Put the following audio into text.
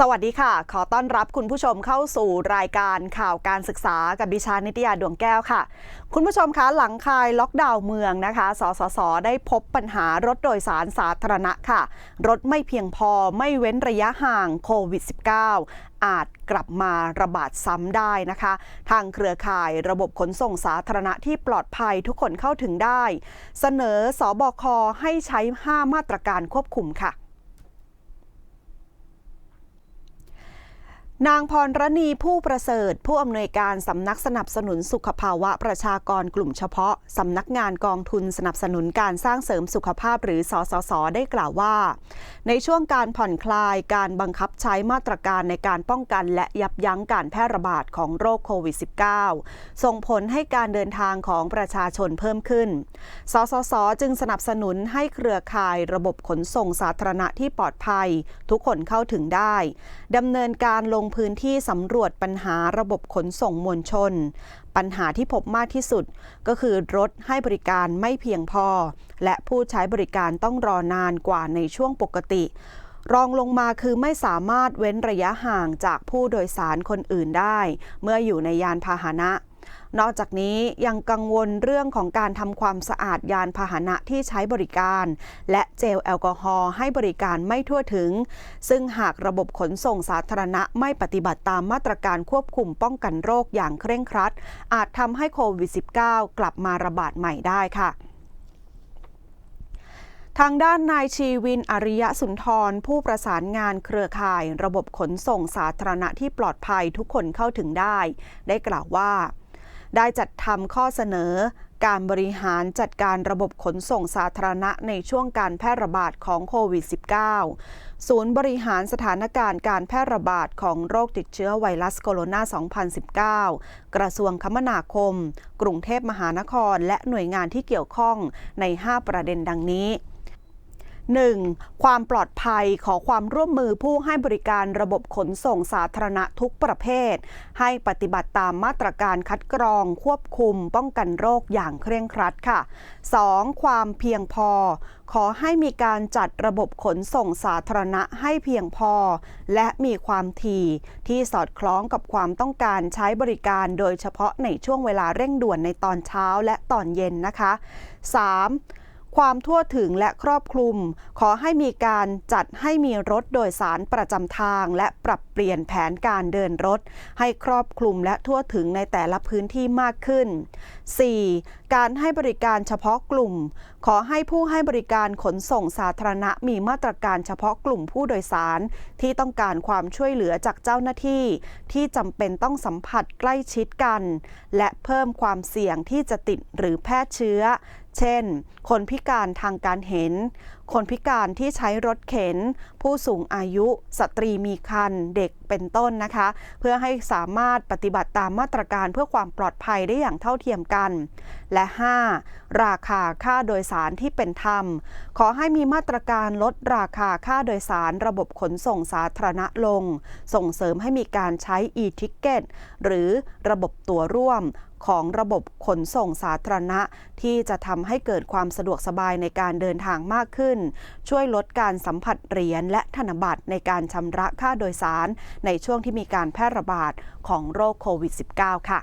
สวัสดีค่ะ ขอต้อนรับคุณผู้ชมเข้าสู่รายการข่าวการศึกษากับดิฉันนิตยาดวงแก้วค่ะ คุณผู้ชมคะหลังคลายล็อกดาวน์เมืองนะคะ สสส ได้พบปัญหารถโดยสารสาธารณะค่ะ รถไม่เพียงพอไม่เว้นระยะห่างโควิด -19 อาจกลับมาระบาดซ้ำได้นะคะ ทางเครือข่ายระบบขนส่งสาธารณะที่ปลอดภัยทุกคนเข้าถึงได้ เสนอสอบคให้ใช้ 5 มาตรการควบคุมค่ะ นางพรรณีผู้ประเสริฐ ผู้อำนวยการสำนักสนับสนุนสุขภาวะประชากรกลุ่มเฉพาะ สำนักงานกองทุนสนับสนุนการสร้างเสริมสุขภาพหรือสสส ได้กล่าวว่า ในช่วงการผ่อนคลายการบังคับใช้มาตรการในการป้องกันและยับยั้งการแพร่ระบาดของโรคโควิด -19 ส่งผลให้การเดินทางของประชาชนเพิ่มขึ้น สสส จึงสนับสนุนให้เครือข่ายระบบขนส่งสาธารณะที่ปลอดภัย ทุกคนเข้าถึงได้ดำเนินการลงงพื้นที่สำรวจปัญหาระบบขนส่งมวลชน ปัญหาที่พบมากที่สุด ก็คือรถให้บริการไม่เพียงพอ และผู้ใช้บริการต้องรอนานกว่าในช่วงปกติ รองลงมาคือไม่สามารถเว้นระยะห่างจากผู้โดยสารคนอื่นได้ เมื่ออยู่ในยานพาหนะ นอกจากนี้ยังกังวลเรื่องของการทำความสะอาดยานพาหนะที่ใช้บริการ และเจลแอลกอฮอล์ให้บริการไม่ทั่วถึง ซึ่งหากระบบขนส่งสาธารณะไม่ปฏิบัติตามมาตรการควบคุมป้องกันโรคอย่างเคร่งครัด อาจทำให้โควิด -19 กลับมาระบาดใหม่ได้ค่ะทางด้านนายชีวินอริยสุนทร ผู้ประสานงานเครือข่าย ระบบขนส่งสาธารณะที่ปลอดภัยทุกคนเข้าถึงได้ ได้กล่าวว่า ได้จัดทำข้อเสนอ การบริหารจัดการระบบขนส่งสาธารณะในช่วงการแพร่ระบาดของโควิด -19 ศูนย์บริหารสถานการณ์การแพร่ระบาดของโรคติดเชื้อไวรัสโคโรนา 2019 กระทรวงคมนาคม กรุงเทพมหานคร และหน่วยงานที่เกี่ยวข้องใน 5 ประเด็นดังนี้ 1. ความปลอดภัยขอความร่วมมือผู้ให้บริการระบบขนส่งสาธารณะทุกประเภท ให้ปฏิบัติตามมาตรการคัดกรอง ควบคุม ป้องกันโรคอย่างเคร่งครัดค่ะ 2. ความเพียงพอ ขอให้มีการจัดระบบขนส่งสาธารณะให้เพียงพอ และมีความถี่ที่สอดคล้องกับความต้องการใช้บริการโดยเฉพาะในช่วงเวลาเร่งด่วนในตอนเช้าและตอนเย็นนะคะ 3. ความทั่วถึงและครอบคลุม ขอให้มีการจัดให้มีรถโดยสารประจำทาง และปรับเปลี่ยนแผนการเดินรถ ให้ครอบคลุมและทั่วถึงในแต่ละพื้นที่มากขึ้น 4. การให้บริการเฉพาะกลุ่ม ขอให้ผู้ให้บริการขนส่งสาธารณะมีมาตรการเฉพาะกลุ่มผู้โดยสาร ที่ต้องการความช่วยเหลือจากเจ้าหน้าที่ ที่จำเป็นต้องสัมผัสใกล้ชิดกัน และเพิ่มความเสี่ยงที่จะติดหรือแพร่เชื้อ เช่น คนพิการทางการเห็นคนพิการที่ใช้รถเข็น ผู้สูงอายุ สตรีมีครรภ์เด็กเป็นต้นนะคะ เพื่อให้สามารถปฏิบัติตามมาตรการเพื่อความปลอดภัยได้อย่างเท่าเทียมกัน และ 5. ราคาค่าโดยสารที่เป็นธรรม ขอให้มีมาตรการลดราคาค่าโดยสารระบบขนส่งสาธารณะลง ส่งเสริมให้มีการใช้ e-ticket หรือระบบตั๋วร่วมของระบบขนส่งสาธารณะ ที่จะทำให้เกิดความสะดวกสบายในการเดินทางมากขึ้นขึ้น ช่วยลดการสัมผัสเหรียญและธนบัตรในการชำระค่าโดยสาร ในช่วงที่มีการแพร่ระบาดของโรคโควิด -19 ค่ะ